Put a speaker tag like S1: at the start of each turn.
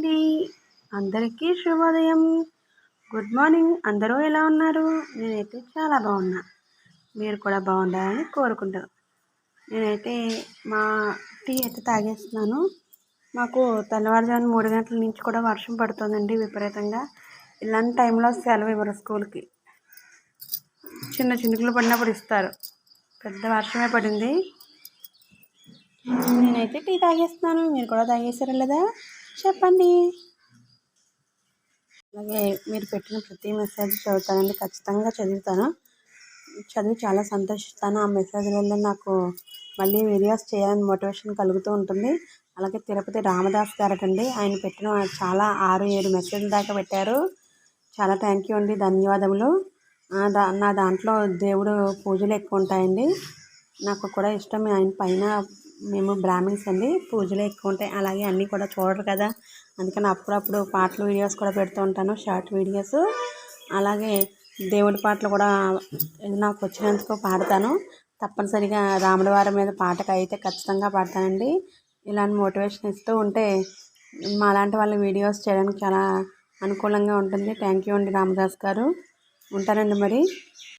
S1: అండి. అందరికీ శుభోదయం. గుడ్ మార్నింగ్ అందరూ ఎలా ఉన్నారు? నేనైతే చాలా బాగున్నా. మీరు కూడా బాగుండాలని కోరుకుంటాను నేనైతే మా టీ అయితే తాగేస్తున్నాను. మాకు తెల్లవారుజామున మూడు గంటల నుంచి కూడా వర్షం పడుతుందండి విపరీతంగా. ఇలాంటి టైంలో సెలవు ఇవ్వరు స్కూల్కి. చిన్న చినుకులు పడినప్పుడు ఇస్తారు. పెద్ద వర్షమే పడింది. నేనైతే టీ తాగేస్తున్నాను. మీరు కూడా తాగేసారా లేదా? చెప్పండి. అలాగే మీరు పెట్టిన ప్రతి మెసేజ్ చదువుతానండి ఖచ్చితంగా చదువుతాను. చదివి చాలా సంతోషిస్తాను. ఆ మెసేజ్ వల్ల నాకు మళ్ళీ వీడియోస్ చేయాలని మోటివేషన్ కలుగుతూ ఉంటుంది. అలాగే తిరుపతి రామదాస్ గారటండి. ఆయన పెట్టిన చాలా ఆరు ఏడు మెసేజ్ దాకా పెట్టారు. చాలా థ్యాంక్ యూ అండి. ధన్యవాదములు. నా దాంట్లో దేవుడు పూజలు ఎక్కువ ఉంటాయండి. నాకు కూడా ఇష్టం. ఆయన పైన మేము బ్రాహ్మిన్స్ అండి. పూజలు ఎక్కువ ఉంటాయి. అలాగే అన్నీ కూడా చూడరు కదా. అందుకని అప్పుడప్పుడు పాటలు వీడియోస్ కూడా పెడుతూ ఉంటాను. Short videos. అలాగే దేవుడి పాటలు కూడా నాకు వచ్చినందుకు పాడతాను. తప్పనిసరిగా రాముడి వారి మీద పాటకు అయితే ఖచ్చితంగా పాడతానండి. ఇలాంటి మోటివేషన్ ఇస్తూ ఉంటే మాలాంటి వాళ్ళ వీడియోస్ చేయడానికి చాలా అనుకూలంగా ఉంటుంది. థ్యాంక్ యూ అండి రామదాస్ గారు. ఉంటానండి మరి.